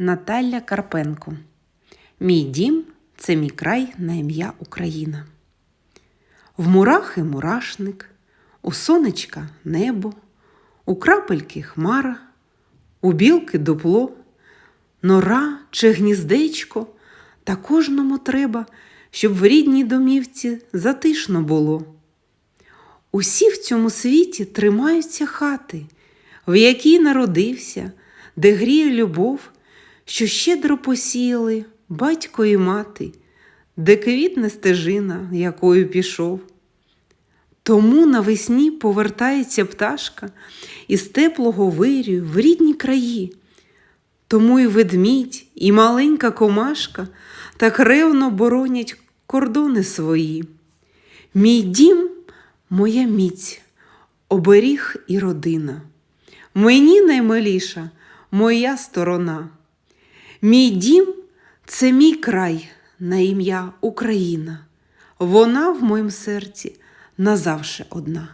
Наталя Карпенко. Мій дім це мій край на ім'я Україна. В мурахи мурашник, у сонечка небо, у крапельки хмара, у білки дупло, нора чи гніздечко, та кожному треба, щоб в рідній домівці затишно було. Усі в цьому світі тримаються хати, в якій народився, де гріє любов, що щедро посіяли батько і мати, де квітне стежина, якою пішов. Тому навесні повертається пташка із теплого вирію в рідні краї. Тому і ведмідь, і маленька комашка так ревно боронять кордони свої. Мій дім моя міць, оберіг і родина. Мені наймиліша моя сторона. Мій дім це мій край на ім'я Україна. Вона в моїм серці назавше одна.